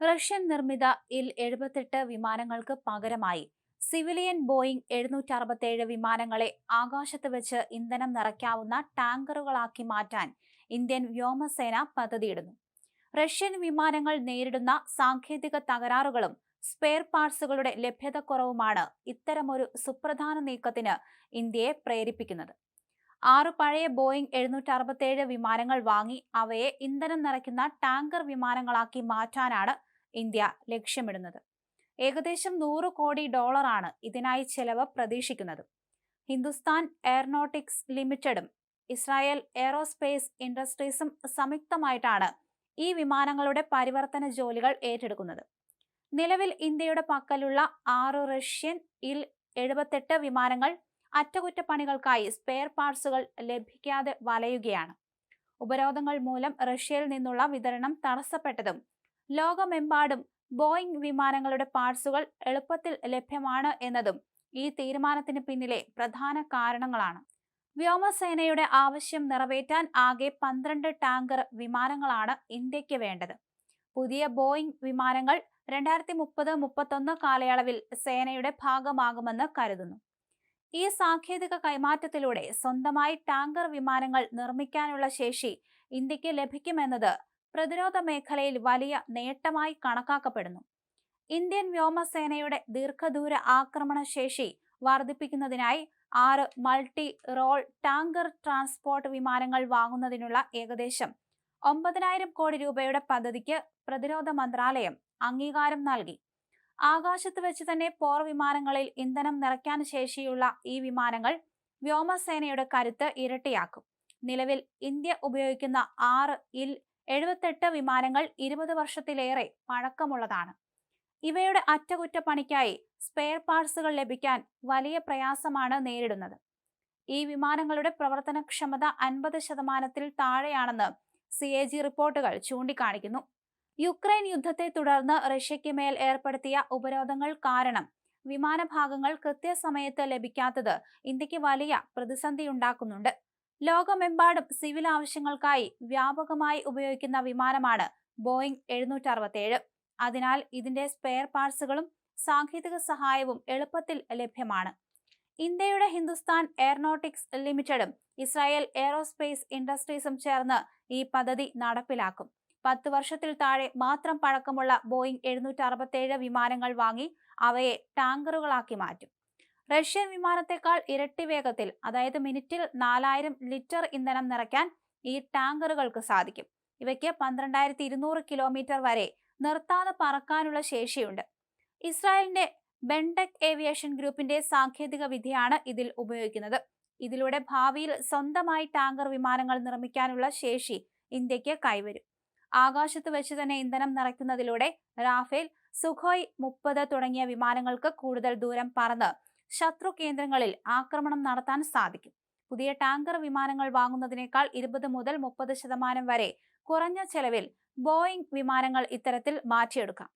Russian നിർമ്മിത ഇൽ എഴുപത്തെട്ട് വിമാനങ്ങൾക്ക് പകരമായി സിവിലിയൻ ബോയിംഗ് എഴുന്നൂറ്റി അറുപത്തേഴ് വിമാനങ്ങളെ ആകാശത്ത് വെച്ച് ഇന്ധനം നിറയ്ക്കാവുന്ന ടാങ്കറുകളാക്കി മാറ്റാൻ ഇന്ത്യൻ വ്യോമസേന പദ്ധതിയിടുന്നു. റഷ്യൻ വിമാനങ്ങൾ നേരിടുന്ന സാങ്കേതിക തകരാറുകളും സ്പെയർ പാർട്സുകളുടെ ലഭ്യതക്കുറവുമാണ് ഇത്തരമൊരു സുപ്രധാന നീക്കത്തിന് ഇന്ത്യയെ പ്രേരിപ്പിക്കുന്നത്. ആറ് പഴയ ബോയിംഗ് എഴുന്നൂറ്റി അറുപത്തേഴ് വിമാനങ്ങൾ വാങ്ങി അവയെ ഇന്ധനം നിറയ്ക്കുന്ന ടാങ്കർ വിമാനങ്ങളാക്കി മാറ്റാനാണ് ഇന്ത്യ ലക്ഷ്യമിടുന്നത്. ഏകദേശം നൂറ് കോടി ഡോളറാണ് ഇതിനായി ചെലവ് പ്രതീക്ഷിക്കുന്നത്. ഹിന്ദുസ്ഥാൻ എയറോനോട്ടിക്സ് ലിമിറ്റഡും ഇസ്രായേൽ എയറോസ്പേസ് ഇൻഡസ്ട്രീസും സംയുക്തമായിട്ടാണ് ഈ വിമാനങ്ങളുടെ പരിവർത്തന ജോലികൾ ഏറ്റെടുക്കുന്നത്. നിലവിൽ ഇന്ത്യയുടെ പക്കലുള്ള ആറ് റഷ്യൻ ഇൽ എഴുപത്തെട്ട് വിമാനങ്ങൾ അറ്റകുറ്റപ്പണികൾക്കായി സ്പെയർ പാർട്സുകൾ ലഭിക്കാതെ വലയുകയാണ്. ഉപരോധങ്ങൾ മൂലം റഷ്യയിൽ നിന്നുള്ള വിതരണം തടസ്സപ്പെട്ടതും ലോകമെമ്പാടും ബോയിംഗ് വിമാനങ്ങളുടെ പാർട്സുകൾ എളുപ്പത്തിൽ ലഭ്യമാണ് എന്നതും ഈ തീരുമാനത്തിന് പിന്നിലെ പ്രധാന കാരണങ്ങളാണ്. വ്യോമസേനയുടെ ആവശ്യം നിറവേറ്റാൻ ആകെ പന്ത്രണ്ട് ടാങ്കർ വിമാനങ്ങളാണ് ഇന്ത്യയ്ക്ക് വേണ്ടത്. പുതിയ ബോയിംഗ് വിമാനങ്ങൾ രണ്ടായിരത്തി മുപ്പത് മുപ്പത്തൊന്ന് കാലയളവിൽ സേനയുടെ ഭാഗമാകുമെന്ന് കരുതുന്നു. ഈ സാങ്കേതിക കൈമാറ്റത്തിലൂടെ സ്വന്തമായി ടാങ്കർ വിമാനങ്ങൾ നിർമ്മിക്കാനുള്ള ശേഷി ഇന്ത്യയ്ക്ക് ലഭിക്കുമെന്നത് പ്രതിരോധ മേഖലയിൽ വലിയ നേട്ടമായി കണക്കാക്കപ്പെടുന്നു. ഇന്ത്യൻ വ്യോമസേനയുടെ ദീർഘദൂര ആക്രമണ ശേഷി വർദ്ധിപ്പിക്കുന്നതിനായി ആറ് മൾട്ടി റോൾ ടാങ്കർ ട്രാൻസ്പോർട്ട് വിമാനങ്ങൾ വാങ്ങുന്നതിനുള്ള ഏകദേശം ഒമ്പതിനായിരം കോടി രൂപയുടെ പദ്ധതിക്ക് പ്രതിരോധ മന്ത്രാലയം അംഗീകാരം നൽകി. ആകാശത്ത് വെച്ച് തന്നെ പോർ വിമാനങ്ങളിൽ ഇന്ധനം നിറയ്ക്കാൻ ശേഷിയുള്ള ഈ വിമാനങ്ങൾ വ്യോമസേനയുടെ കരുത്ത് ഇരട്ടിയാക്കും. നിലവിൽ ഇന്ത്യ ഉപയോഗിക്കുന്ന ആറ് ഇൽ എഴുപത്തെട്ട് വിമാനങ്ങൾ ഇരുപത് വർഷത്തിലേറെ പഴക്കമുള്ളതാണ്. ഇവയുടെ അറ്റകുറ്റപ്പണിക്കായി സ്പെയർ പാർട്സുകൾ ലഭിക്കാൻ വലിയ പ്രയാസമാണ് നേരിടുന്നത്. ഈ വിമാനങ്ങളുടെ പ്രവർത്തനക്ഷമത അൻപത് ശതമാനത്തിൽ താഴെയാണെന്ന് സി എ ജി റിപ്പോർട്ടുകൾ ചൂണ്ടിക്കാണിക്കുന്നു. യുക്രൈൻ യുദ്ധത്തെ തുടർന്ന് റഷ്യയ്ക്ക് മേൽ ഏർപ്പെടുത്തിയ ഉപരോധങ്ങൾ കാരണം വിമാനഭാഗങ്ങൾ കൃത്യസമയത്ത് ലഭിക്കാത്തത് ഇന്ത്യയ്ക്ക് വലിയ പ്രതിസന്ധിയുണ്ടാക്കുന്നുണ്ട്. ലോകമെമ്പാടും സിവിൽ ആവശ്യങ്ങൾക്കായി വ്യാപകമായി ഉപയോഗിക്കുന്ന വിമാനമാണ് ബോയിംഗ് എഴുന്നൂറ്റി അറുപത്തേഴ് അതിനാൽ ഇതിന്റെ സ്പെയർ പാർട്സുകളും സാങ്കേതിക സഹായവും എളുപ്പത്തിൽ ലഭ്യമാണ്. ഇന്ത്യയുടെ ഹിന്ദുസ്ഥാൻ എയറോനോട്ടിക്സ് ലിമിറ്റഡും ഇസ്രായേൽ എയറോസ്പേസ് ഇൻഡസ്ട്രീസും ചേർന്ന് ഈ പദ്ധതി നടപ്പിലാക്കും. പത്ത് വർഷത്തിൽ താഴെ മാത്രം പഴക്കമുള്ള ബോയിംഗ് എഴുന്നൂറ്റി വിമാനങ്ങൾ വാങ്ങി അവയെ ടാങ്കറുകളാക്കി മാറ്റും. റഷ്യൻ വിമാനത്തെക്കാൾ ഇരട്ടി വേഗത്തിൽ അതായത് മിനിറ്റിൽ നാലായിരം ലിറ്റർ ഇന്ധനം നിറയ്ക്കാൻ ഈ ടാങ്കറുകൾക്ക് സാധിക്കും. ഇവയ്ക്ക് പന്ത്രണ്ടായിരത്തി ഇരുന്നൂറ് കിലോമീറ്റർ വരെ നിർത്താതെ പറക്കാനുള്ള ശേഷിയുണ്ട്. ഇസ്രായേലിന്റെ ബെൻടെക് ഏവിയേഷൻ ഗ്രൂപ്പിന്റെ സാങ്കേതിക വിദ്യയാണ് ഇതിൽ ഉപയോഗിക്കുന്നത്. ഇതിലൂടെ ഭാവിയിൽ സ്വന്തമായി ടാങ്കർ വിമാനങ്ങൾ നിർമ്മിക്കാനുള്ള ശേഷി ഇന്ത്യയ്ക്ക് കൈവരും. ആകാശത്ത് വെച്ച് തന്നെ ഇന്ധനം നിറയ്ക്കുന്നതിലൂടെ റാഫേൽ സുഖോയ് മുപ്പത് തുടങ്ങിയ വിമാനങ്ങൾക്ക് കൂടുതൽ ദൂരം പറന്ന് ശത്രു കേന്ദ്രങ്ങളിൽ ആക്രമണം നടത്താൻ സാധിക്കും. പുതിയ ടാങ്കർ വിമാനങ്ങൾ വാങ്ങുന്നതിനേക്കാൾ ഇരുപത് മുതൽ മുപ്പത് ശതമാനം വരെ കുറഞ്ഞ ചെലവിൽ ബോയിംഗ് വിമാനങ്ങൾ ഇത്തരത്തിൽ മാറ്റിയെടുക്കാം.